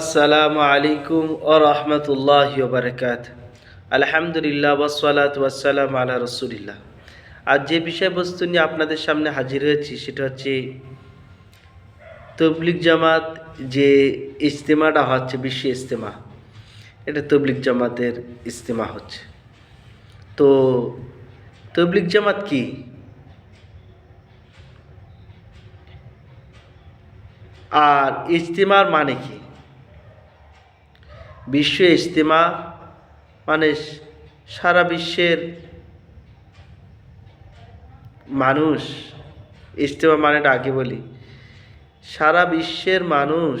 আসসালামু আলাইকুম ও রহমতুল্লাহ বারকাত আলহামদুলিল্লাহ ওয়াসালাত ওয়াসালাম আলা রসুলিল্লাহ। আজ যে বিষয়বস্তু নিয়ে আপনাদের সামনে হাজির হয়েছি সেটা হচ্ছে তবলিক জামাত যে ইজতেমাটা হচ্ছে, বিশ্ব ইজতেমা। এটা তবলিক জামাতের ইজতেমা হচ্ছে। তো তবলিক জামাত কি? আর ইজতেমার মানে কি? বিশ্ব ইজতেমা মানে সারা বিশ্বের মানুষ, ইজতেমা মানেটা আগে বলি, সারা বিশ্বের মানুষ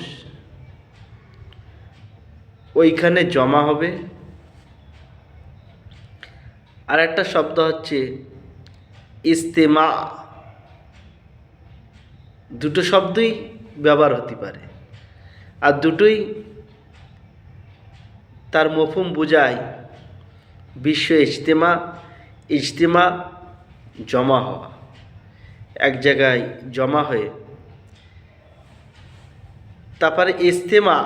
ওইখানে জমা হবে। আর একটা শব্দ হচ্ছে ইস্তেমা দুটো শব্দই ব্যবহার হতে পারে। আর দুটোই তার মফুম বুঝায়। বিশ্ব ইজতেমা ইজতেমা জমা হওয়া। এক জায়গায় জমা হয়ে। তারপরে ইজতেমা,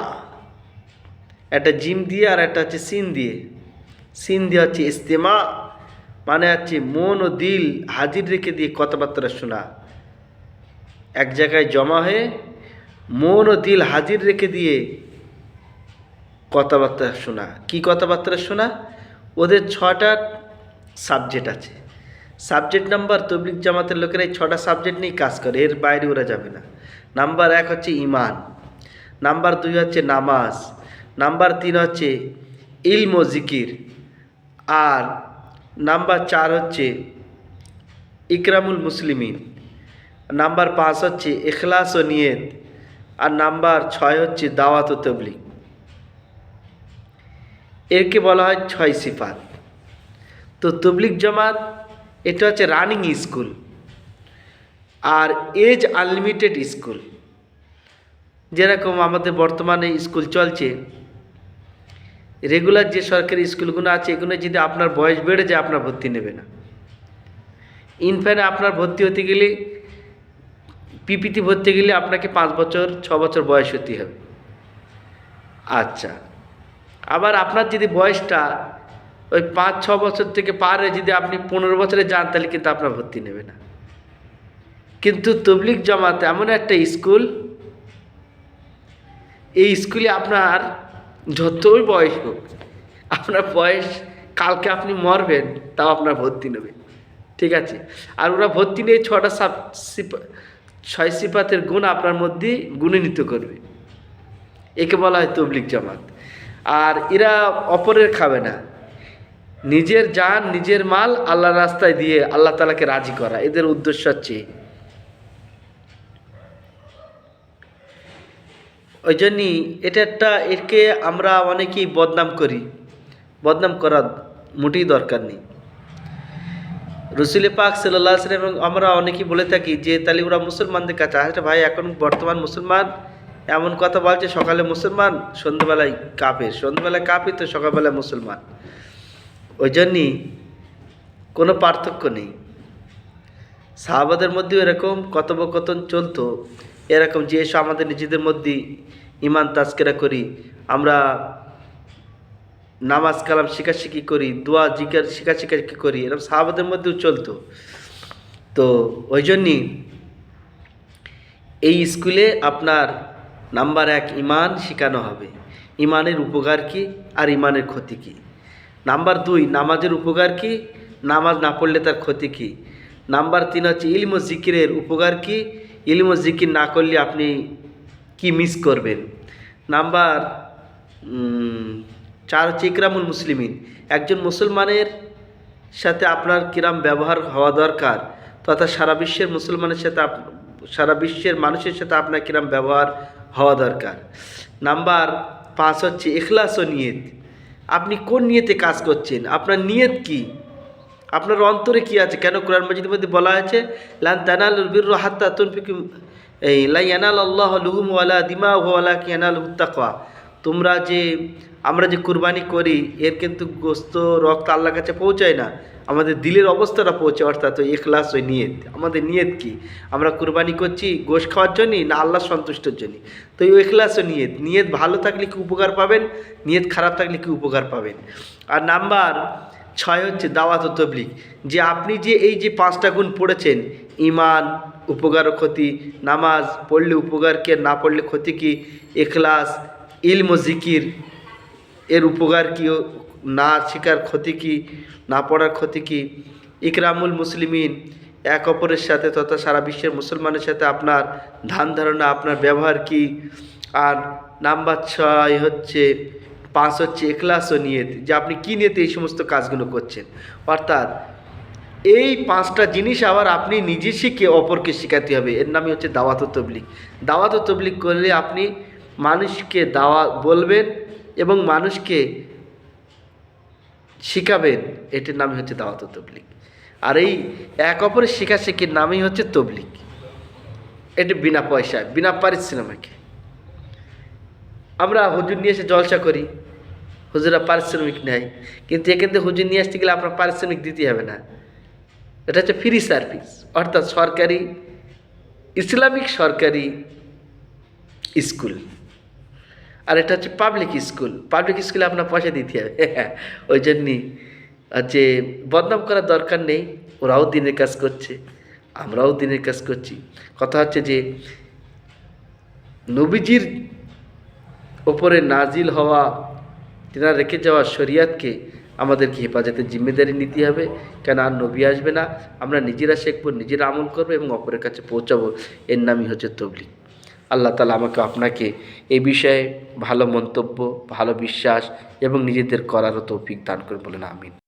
একটা জিম দিয়ে আর একটা হচ্ছে সিন দিয়ে। সিন দিয়ে হচ্ছে ইজতেমা মানে হচ্ছে মন ও দিল হাজির রেখে দিয়ে কথাবার্তা শোনা। এক জায়গায় জমা হয়ে, মন ও দিল হাজির রেখে দিয়ে কথাবার্তা শোনা। কি কথাবার্তা শোনা? ওদের ছটা সাবজেক্ট আছে। সাবজেক্ট নাম্বার তবলিক জামাতের লোকেরা এই ছটা সাবজেক্ট নিয়েই কাজ করে, এর বাইরে ওরা যাবে না। নাম্বার এক হচ্ছে ইমান নাম্বার দুই হচ্ছে নামাজ। নাম্বার তিন হচ্ছে ইলম জিকির। আর নাম্বার চার হচ্ছে ইকরামুল মুসলিমিন। নাম্বার পাঁচ হচ্ছে এখলাস ও নিয়ত। আর নাম্বার ছয় হচ্ছে দাওয়াত ও তবলিক এরকে বলা হয় ছয় সিফাত। তো তবলিক জামাত, এটা হচ্ছে রানিং স্কুল আর এজ আনলিমিটেড স্কুল যেরকম আমাদের বর্তমানে স্কুল চলছে রেগুলার যে সরকারি স্কুলগুলো আছে, এগুলো যদি আপনার বয়স বেড়ে যায়, আপনার ভর্তি নেবে না। ইনফ্যানে আপনার ভর্তি হতে গেলে পিপিটি ভর্তি গেলে আপনাকে পাঁচ বছর, ছ বছর বয়স হতে হবে। আচ্ছা আবার আপনার যদি বয়সটা ওই পাঁচ, ছ বছর থেকে পার যদি আপনি পনেরো বছরে যান, তাহলে কিন্তু আপনার ভর্তি নেবে না। কিন্তু তবলিক জামাত এমন একটা স্কুল, এই স্কুলে আপনার যতই বয়স হোক, আপনার বয়স, কালকে আপনি মরবেন, তাও আপনার ভর্তি নেবে। ঠিক আছে? আর ওরা ভর্তি নিয়ে ছটা সাপ ছয় সিপাতের গুণ আপনার মধ্যে গুণিত করবে। একে বলা হয় তবলিক জামাত। আর এরা অপরের খাবে না। নিজের যান নিজের মাল আল্লাহ রাস্তায় দিয়ে আল্লাহ তালাকে রাজি করা। এদের উদ্দেশ্য হচ্ছে ওই জন্যই এটা একটা একে আমরা অনেকেই বদনাম করি। বদনাম করা মোটেই দরকার নেই। রসুলে পাক সাল্লাহ এবং আমরা অনেকেই বলে থাকি যে, তাহলে ওরা মুসলমানদের কাছে আসলে ভাই, এখন বর্তমান মুসলমান এমন কথা বলছে, সকালে মুসলমান, সন্ধ্যেবেলায় কাপের সন্ধ্যেবেলায় কাপি তো সকালবেলায় মুসলমান। ওই জন্যই কোনো পার্থক্য নেই। সাহাবাদের মধ্যেও এরকম, কথোপকথন চলতো। এরকম যে এসে আমাদের নিজেদের মধ্যে ইমান তাস্কেরা করি, আমরা নামাজ, কালাম, শিখাশিখি করি, দোয়া, জিকার শিখাশিখি করি, এরকম সাহাবাদের মধ্যেও চলতো। তো ওই জন্যই এই স্কুলে আপনার নাম্বার এক, ইমান শেখানো হবে। ইমানের উপকার কী আর ইমানের ক্ষতি কী? নাম্বার দুই, নামাজের উপকার কী? নামাজ না পড়লে তার ক্ষতি কী? নাম্বার তিন হচ্ছে, ইলম জিকিরের উপকার কী? ইলম জিকির না করলে আপনি কি মিস করবেন? নাম্বার চার হচ্ছে, ইকরামুল মুসলিমিন। একজন মুসলমানের সাথে আপনার কিরাম ব্যবহার হওয়া দরকার, তথা সারা বিশ্বের মুসলমানের সাথে সারা বিশ্বের মানুষের সাথে আপনার কিরাম ব্যবহার হওয়া দরকার। নাম্বার পাঁচ হচ্ছে এখলাস ও নিয়ত। আপনি কোন নিয়তে কাজ করছেন? আপনার নিয়ত কি? আপনার অন্তরে কি আছে? কেন কোরআন মজিদের মধ্যে বলা আছে লান তানাল বীর হাত্তা তুন এই লাই ইয়ানাল আল্লাহ লুহুম ওয়ালা দিমা ওয়ালা কি আনাল হুত্তাকওয়া তোমরা যে, আমরা যে কুরবানি করি, এর কিন্তু গোস্ত, রক্ত আল্লাহর কাছে পৌঁছায় না। আমাদের দিলের অবস্থাটা পৌঁছে অর্থাৎ ওই এখলাস, ওই নিয়ত। আমাদের নিয়ত কি? আমরা কুরবানি করছি গোশ খাওয়ার জন্যই না আল্লাহ সন্তুষ্টর জন্য তো এই এখলাস ও নিয়ত। নিয়ত ভালো থাকলে কি উপকার পাবেন? নিয়ত খারাপ থাকলে কি উপকার পাবেন? আর নাম্বার ছয় হচ্ছে দাওয়াত ও তবলিগ। যে আপনি যে এই যে পাঁচটা গুণ পড়েছেন ইমান উপকার ক্ষতি, নামাজ পড়লে উপকার কি না পড়লে ক্ষতি কি? এখলাস ইলম জিকির, এর উপকার কি না শেখার ক্ষতি কি, না পড়ার ক্ষতি কি? ইকরামুল মুসলিমিন, এক অপরের সাথে তথা সারা বিশ্বের মুসলমানের সাথে আপনার ধান ধারণা, আপনার ব্যবহার কি? আর নাম্বার ছয় হচ্ছে, পাঁচ হচ্ছে এখলাস ও নিয়ত, যে আপনি কী নিয়েতে এই সমস্ত কাজগুলো করছেন? অর্থাৎ এই পাঁচটা জিনিস আবার আপনি নিজে শিখে অপরকে শেখাতে হবে। এর নামই হচ্ছে দাওয়াত তবলিক দাওয়াত তবলিক করলে আপনি মানুষকে দাওয়া বলবেন এবং মানুষকে শিখাবেন। এটির নামই হচ্ছে দাওয়াত তবলিক আর এই এক অপরের শেখাশেখির নামই হচ্ছে তবলিক এটি বিনা পয়সায়, বিনা পারিশ্রমিকে। আমরা হুজুর নিয়ে এসে জলসা করি। হুজুরা পারিশ্রমিক নেয়। কিন্তু এখান থেকে হুজুর নিয়ে আসতে গেলে আপনার পারিশ্রমিক দিতে হবে না। এটা হচ্ছে ফ্রি সার্ভিস অর্থাৎ সরকারি, ইসলামিক সরকারি স্কুল। আর এটা হচ্ছে পাবলিক স্কুল পাবলিক স্কুলে আপনার পয়সা দিতে হবে। ওই জন্যই যে বদনাম করার দরকার নেই, ওরাও দিনের কাজ করছে, আমরাও দিনের কাজ করছি। কথা হচ্ছে যে নবীজির ওপরে নাজিল হওয়া, তেনারা রেখে যাওয়া শরিয়াতকে আমাদেরকে হেফাজতের জিম্মেদারি নিতে হবে। কেন আর নবী আসবে না, আমরা নিজেরা শিখব, নিজেরা আমল করব এবং অপরের কাছে পৌঁছাবো। এর নামই হচ্ছে তবলিগ। আল্লাহ তালা আমাকে আপনাকে এ বিষয়ে ভালো মন্তব্য, ভালো বিশ্বাস এবং নিজেদের করারও তৌফিক দান করে বলেন আমিন।